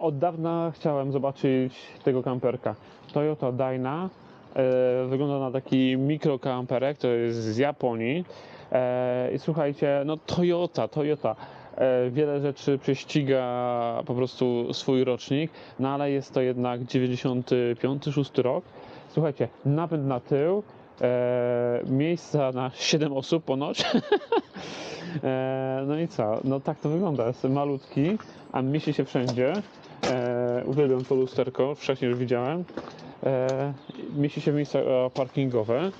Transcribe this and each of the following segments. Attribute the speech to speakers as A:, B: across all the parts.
A: od dawna chciałem zobaczyć tego kamperka. Toyota Dyna. E, wygląda na taki mikrokamperek, to jest z Japonii. E, I słuchajcie, no Toyota, Toyota. E, wiele rzeczy prześciga po prostu swój rocznik, no ale jest to jednak 95-6 rok. Słuchajcie, napęd na tył, e, miejsca na 7 osób ponoć. e, no i co? No tak to wygląda. Jest malutki, a mieści się wszędzie. Uwielbiam to lusterko, wcześniej już widziałem. E, mieści się w e, parkingowe.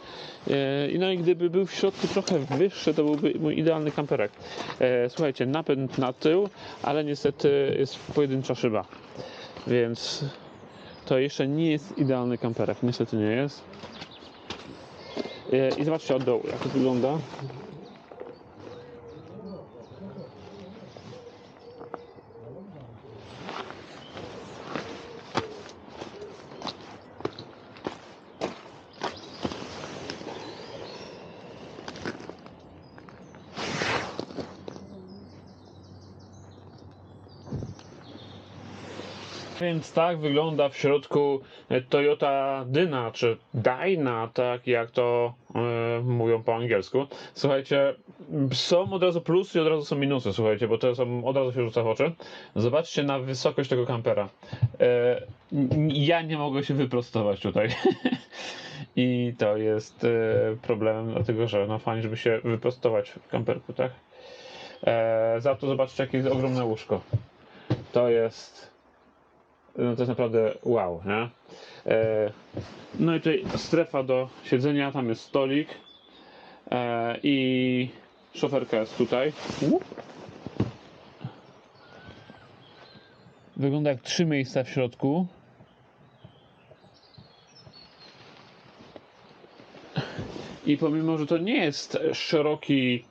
A: E, I no i gdyby był w środku trochę wyższy, to byłby mój idealny kamperek. E, słuchajcie, napęd na tył, ale niestety jest pojedyncza szyba. Więc to jeszcze nie jest idealny kamperek. Niestety nie jest. E, I zobaczcie od dołu, jak to wygląda. Więc tak wygląda w środku e, Toyota Dyna, czy Dyna, tak jak to e, mówią po angielsku. Słuchajcie, są od razu plusy i od razu są minusy, słuchajcie, bo to są, od razu się rzuca w oczy. Zobaczcie na wysokość tego kampera. N- ja nie mogę się wyprostować tutaj. I to jest e, problemem, dlatego że no fajnie, żeby się wyprostować w kamperku, tak? Za to zobaczcie, jakie jest ogromne łóżko. To jest no to jest naprawdę wow, nie? E, no i tutaj strefa do siedzenia, tam jest stolik e, i szoferka jest tutaj. Wygląda jak trzy miejsca w środku. I pomimo, że to nie jest szeroki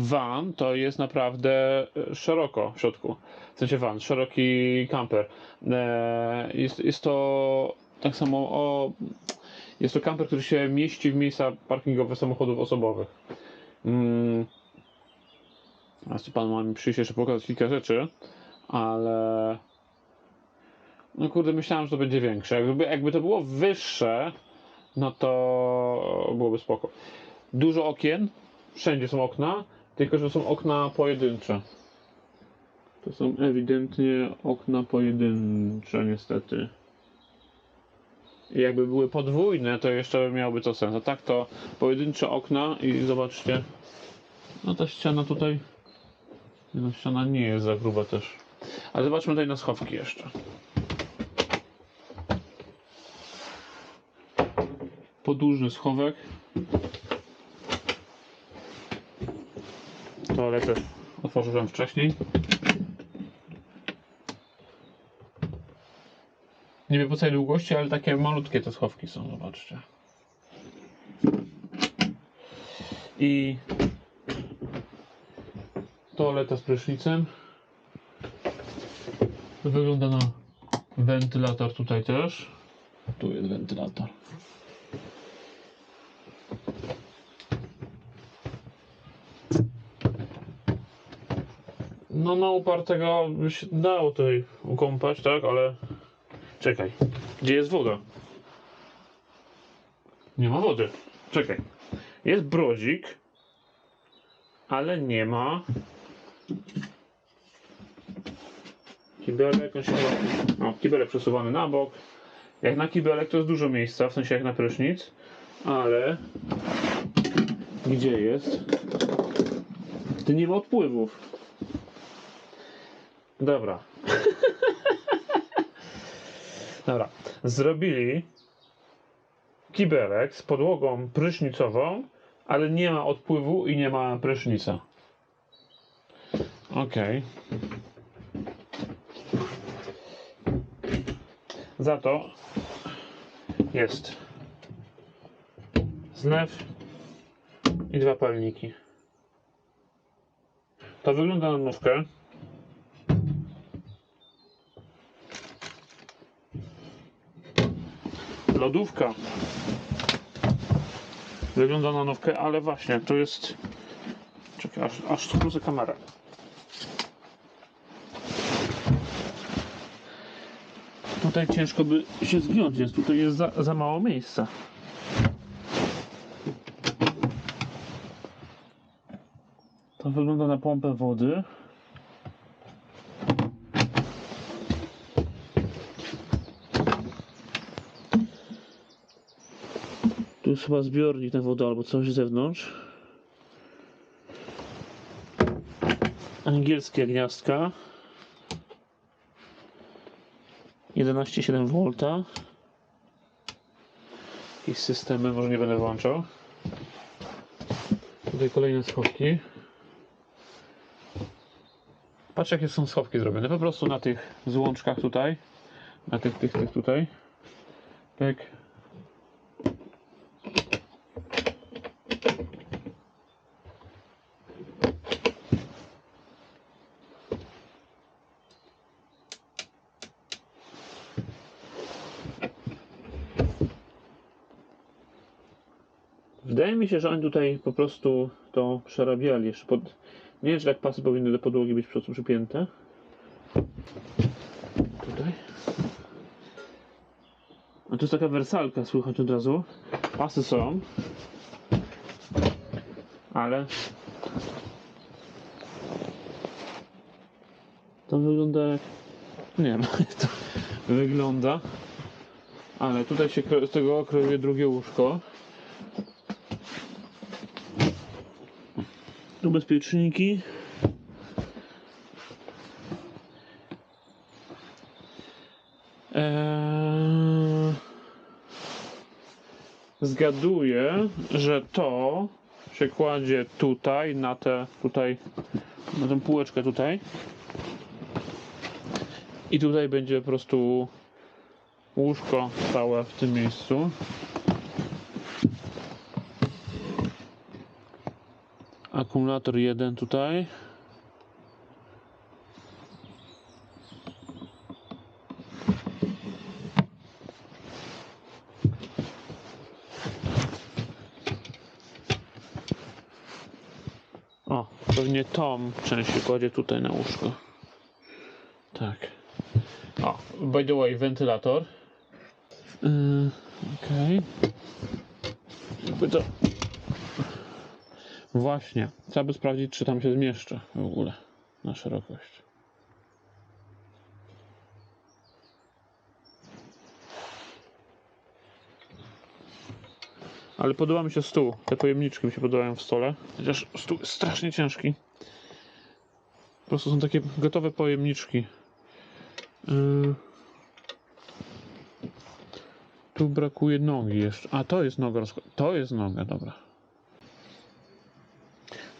A: van, to jest naprawdę e, szeroko w środku. W sensie van, szeroki camper. E, Jest, jest to tak samo o. Jest to camper, który się mieści w miejsca parkingowe samochodów osobowych. Mm. A tu pan ma mi przyjść jeszcze pokazać kilka rzeczy, ale. No kurde, myślałem, że to będzie większe. Jakby, jakby to było wyższe, no to byłoby spoko. Dużo okien, wszędzie są okna, tylko że są okna pojedyncze. To są ewidentnie okna pojedyncze, niestety. I jakby były podwójne, to jeszcze miałoby to sens. A tak to pojedyncze okna i zobaczcie. No ta ściana tutaj. No ściana nie jest za gruba też. Ale zobaczmy tutaj na schowki jeszcze. Podłużny schowek. Toaletę otworzyłem wcześniej. Nie wiem po całej długości, ale takie malutkie te schowki są, zobaczcie. I toaleta z prysznicem. Wygląda na wentylator tutaj też. Tu jest wentylator. No na upartego by się dało tutaj ukąpać, tak, ale czekaj, gdzie jest woda? Nie ma wody. Czekaj. Jest brodzik, ale nie ma kibelek, on się chyba... O, kibelek przesuwany na bok. Jak na kibelek to jest dużo miejsca, w sensie jak na prysznic, ale gdzie jest? Tu nie ma odpływów. Dobra. Dobra. Zrobili kibelek z podłogą prysznicową, ale nie ma odpływu i nie ma prysznica. Okej. Za to jest zlew i dwa palniki. To wygląda na nówkę. Lodówka. Wygląda na nowkę, ale właśnie to jest. Czekaj, aż, aż skrócę kamerę. tutaj ciężko by się zgiąć, jest tutaj jest za, za mało miejsca. To wygląda na pompę wody. Tu jest chyba zbiornik na wodę albo coś z zewnątrz. Angielskie gniazdka. 11,7 V. Jakieś systemy, może nie będę włączał. Tutaj kolejne schowki. Patrz jakie są schowki zrobione. Po prostu na tych złączkach tutaj. Na tych, tych, tych tutaj. Tak. Wydaje mi się, że oni tutaj po prostu to przerabiali jeszcze pod... Nie wiem, czy tak pasy powinny do podłogi być przypięte. Tutaj. A to jest taka wersalka, słychać od razu. Pasy są. Ale... To wygląda jak... Nie wiem, to wygląda. Ale tutaj się z tego kreuje drugie łóżko. Tu bezpieczniki. Eee... Zgaduję, że to się kładzie tutaj, na tę tutaj, na tę półeczkę tutaj. I tutaj będzie po prostu łóżko stałe w tym miejscu. Akumulator jeden tutaj. O, pewnie tą część się kładzie tutaj na łóżko. Tak. O, by the way, wentylator. Yy, Okej. Jakby to Właśnie. Trzeba by sprawdzić, czy tam się zmieszczę w ogóle na szerokość. Ale podoba mi się stół. Te pojemniczki mi się podobają w stole. Chociaż stół jest strasznie ciężki. Po prostu są takie gotowe pojemniczki. Yy. Tu brakuje nogi jeszcze. A to jest noga. To jest noga, dobra.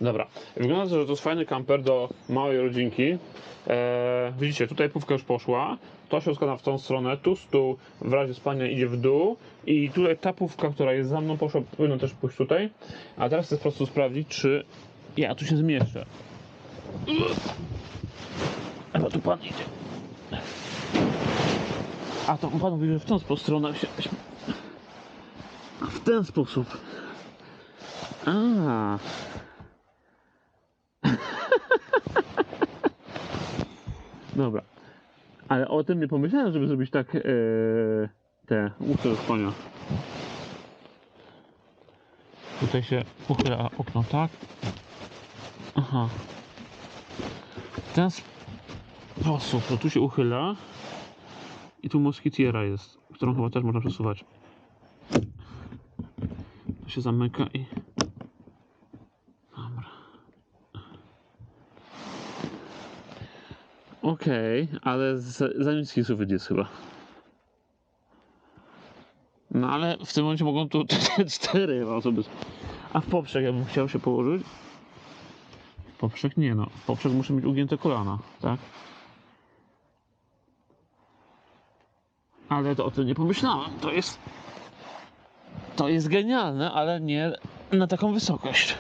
A: Dobra, wygląda to, że to jest fajny kamper do małej rodzinki. Eee, widzicie, tutaj pówka już poszła, to się składa w tą stronę, tu stół w razie spania idzie w dół i tutaj ta pówka, która jest za mną poszła, powinna też pójść tutaj. A teraz chcę po prostu sprawdzić, czy ja tu się zmieszczę. Chyba tu pan idzie. A to pan mówi, że w tą stronę się... W ten sposób. A. Dobra. Ale o tym nie pomyślałem, żeby zrobić tak e, te łóżko do spania. Tutaj się uchyla okno, tak? Aha. W ten sposób, to tu się uchyla i tu moskitiera jest, którą chyba też można przesuwać. To się zamyka i... Okej, ale za, niski sufit jest chyba. No ale w tym momencie mogą tu cztery osoby. A w poprzek ja bym chciał się położyć. W poprzek nie no. W poprzek muszę mieć ugięte kolana, tak? Ale to o tym nie pomyślałem. To jest. To jest genialne, ale nie na taką wysokość.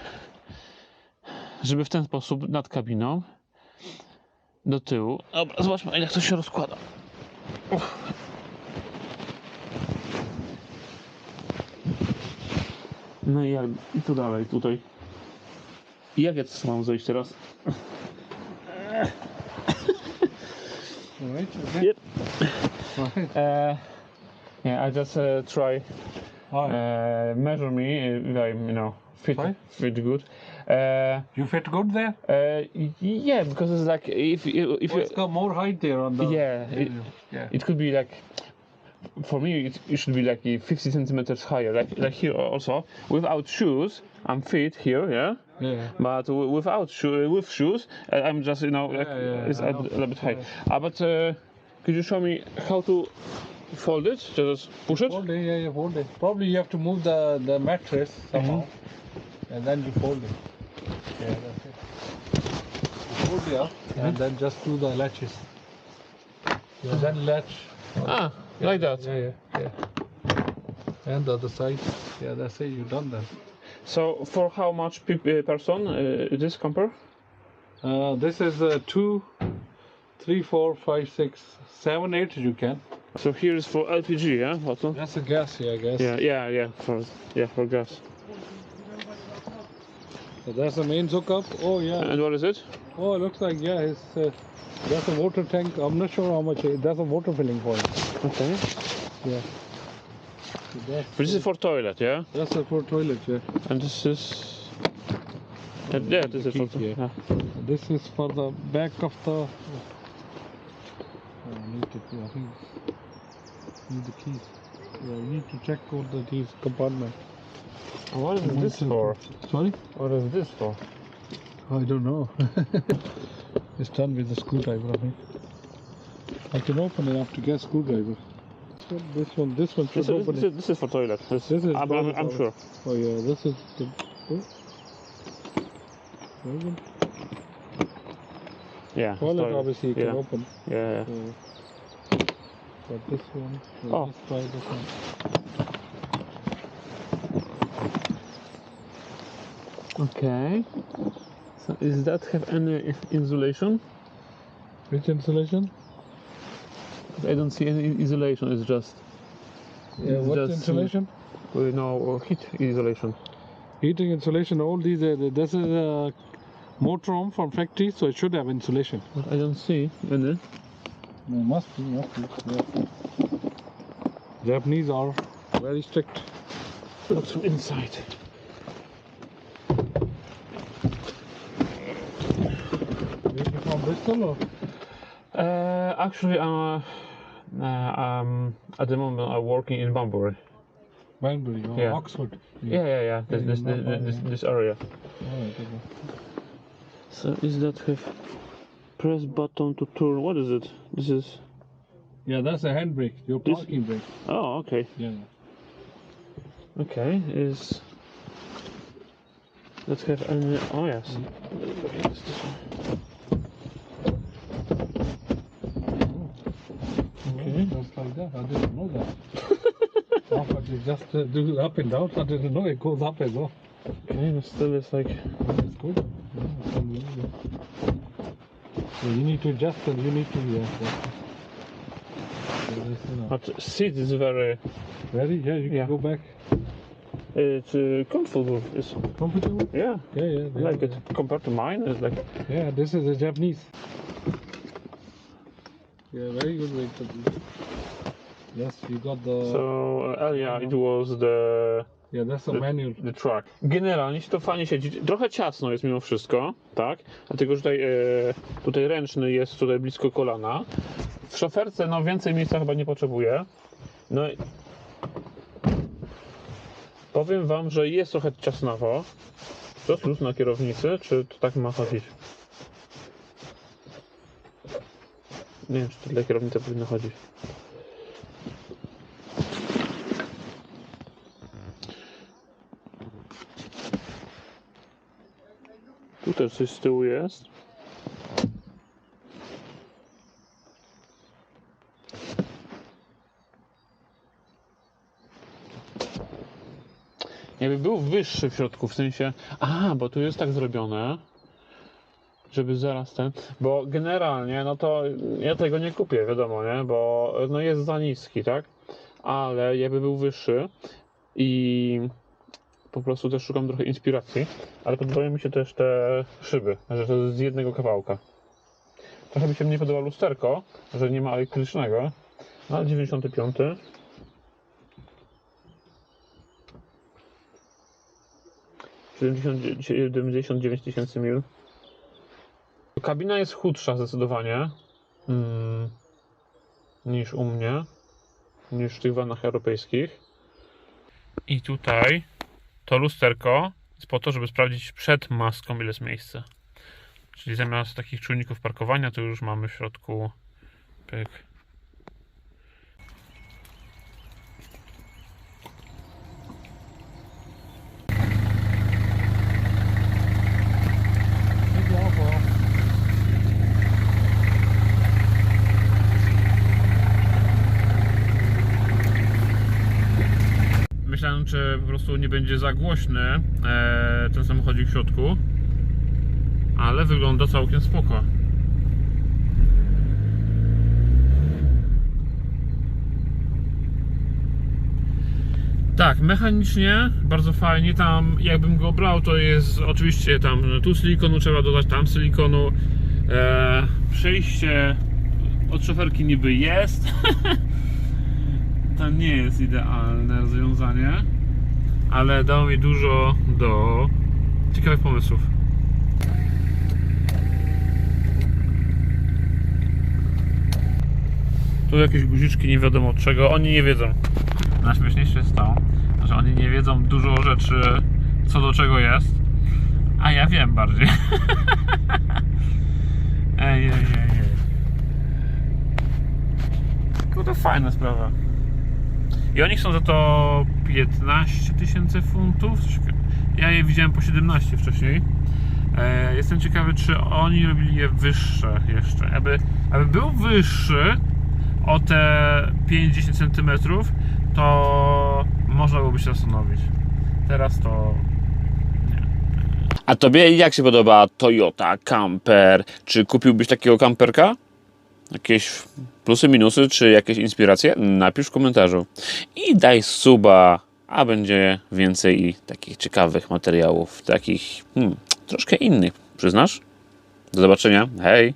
A: Żeby w ten sposób nad kabiną do tyłu. Dobra, zobaczmy jak to się rozkłada. No i jak i tu dalej, tutaj. I jak ja to mam zejść teraz?
B: Right? Okay.
A: Yep. Uh, yeah, I just uh, try uh, measure me if I, you know, fit fit good. Uh,
B: you fit good there?
A: uh, yeah, because it's like if if you,
B: it's got more height there on the.
A: Yeah, it-
B: yeah.
A: it could be like for me it, it should be like uh, 50 centimeters higher like like here also without shoes i'm fit here yeah
B: yeah.
A: but w- without shoe with shoes i'm just you know like,
B: Yeah, yeah,
A: it's a, little bit high uh, but uh, could you show me how to fold it just push it
B: Fold it, yeah, yeah, fold it. Probably you have to move the, the mattress somehow, and then you fold it. Yeah, that's it. You fold it up, and then just do the latches. Yeah, then latch.
A: ah like that
B: Yeah, yeah, yeah. And the other side. Yeah, that's it. You done that.
A: so for how much pe- uh, person uh, this camper
B: Uh, this is uh, two, three, four, five, six, seven, eight. You can.
A: so here is for lpg yeah what
B: That's a gas, yeah, I guess.
A: yeah yeah yeah for yeah for gas
B: So that's the main hookup. Oh yeah.
A: and what is it
B: Oh, it looks like yeah, it's uh, that's a water tank. I'm not sure how much. It, that's a water filling point.
A: okay
B: Yeah. So that's,
A: But this is for toilet, yeah?
B: that's a for toilet. Yeah.
A: And this is. Yeah, yeah this is for.
B: Yeah.
A: yeah.
B: This is for the back of the. Oh, I need to. I think need the keys. Yeah, we need to check all the keys compartment.
A: What is this for?
B: Sorry.
A: What is this for?
B: I don't know. it's done with a screwdriver, I think. I can open it up to get screwdriver. This one, this one should
A: This, is,
B: open
A: this,
B: it.
A: this is for toilet. This,
B: This is
A: I'm, I'm,
B: toilet
A: I'm
B: for-
A: sure.
B: Oh yeah, this is the. Oh.
A: Yeah.
B: Toilet obviously you can open.
A: Yeah, yeah.
B: But this one,
A: Oh.
B: let's try this one.
A: Okay. So is that have any insulation?
B: Which insulation?
A: I don't see any insulation. It's just
B: Yeah,
A: It's
B: what
A: just, uh,
B: insulation?
A: you know heat insulation.
B: Heating insulation. All these. Uh, this is a motorhome from factory, so it should have insulation.
A: But I don't see any.
B: No, must be, must be. Yeah. Japanese are very strict.
A: Inside?
B: From Bristol or?
A: Uh, actually, I'm uh, um, at the moment I'm working in Banbury.
B: Banbury or
A: Yeah.
B: Oxford?
A: Yeah, yeah, yeah. This,
B: Yeah,
A: this,
B: not
A: this,
B: bad,
A: this, this area.
B: Alright, okay.
A: So is that have press button to turn? What is it? This is.
B: Yeah, that's a handbrake. Your
A: This-
B: parking brake.
A: Oh, okay.
B: Yeah.
A: Okay, is. Let's have any. Oh yes. It's this one. Okay.
B: Just like that. I didn't know that. but you just eh, uh, do up and down. I didn't know er it goes up as well.
A: Okay, but still it's like.
B: It's good. Yeah, it's unbelievable. So you need to adjust and you need to. Yeah. yeah.
A: But seat is very.
B: Ready? Yeah, you can
A: Yeah.
B: go back.
A: It's uh, comfortable. It's,
B: Comfortable?
A: yeah,
B: Yeah, yeah.
A: I like it compared to mine. It's like.
B: Yeah, this is a Japanese. Yeah, very good vehicle. Yes, you got the.
A: So uh, yeah, it was the.
B: yeah, that's a
A: the-
B: manual.
A: The truck. Generalnie się to fajnie siedzi. Trochę ciasno jest mimo wszystko, tak? Dlatego, że tutaj, e, tutaj ręczny jest tutaj blisko kolana. W szoferce no więcej miejsca chyba nie potrzebuje. No i powiem wam, że jest trochę ciasnawo. To plus na kierownicy, czy to tak ma chodzić? Nie wiem, czy to dla kierownicy powinno chodzić. Tutaj coś z tyłu jest. Jakby był wyższy w środku, w sensie. A, bo tu jest tak zrobione, żeby zaraz ten. Bo generalnie, no to ja tego nie kupię, wiadomo, nie? Bo no jest za niski, tak? Ale jakby był wyższy i po prostu też szukam trochę inspiracji, ale podobają mi się też te szyby, że to jest z jednego kawałka. Trochę mi się mniej podoba lusterko, że nie ma elektrycznego. Ale 95. Siedemdziesiąt- 79 tysięcy mil. Kabina jest chudsza zdecydowanie mm, niż u mnie, niż w tych vanach europejskich. I tutaj to lusterko jest po to, żeby sprawdzić przed maską ile jest miejsca. Czyli zamiast takich czujników parkowania, to już mamy w środku pyk. Czy po prostu nie będzie za głośny e, ten samochodzik w środku, ale wygląda całkiem spoko. Tak, mechanicznie bardzo fajnie. Tam jakbym go brał, to jest oczywiście tam tu silikonu trzeba dodać, tam silikonu. E, przejście od szoferki niby jest. to nie jest idealne rozwiązanie, ale dało mi dużo do ciekawych pomysłów. Tu jakieś guziczki nie wiadomo czego, oni nie wiedzą. Najśmieszniejsze jest to, że oni nie wiedzą dużo rzeczy, co do czego jest, a ja wiem bardziej. ej, ej, ej, ej. Kurde, fajna sprawa. I oni chcą za to 15 tysięcy funtów. Takiego. Ja je widziałem po 17 wcześniej. E, jestem ciekawy, czy oni robili je wyższe jeszcze. Aby, aby był wyższy o te 5-10 cm, to można byłoby się zastanowić. Teraz to.
C: A tobie jak się podoba Toyota Camper? Czy kupiłbyś takiego kamperka? Jakieś plusy, minusy, czy jakieś inspiracje? Napisz w komentarzu. I daj suba, a będzie więcej takich ciekawych materiałów, takich hmm, troszkę innych, przyznasz? Do zobaczenia, hej!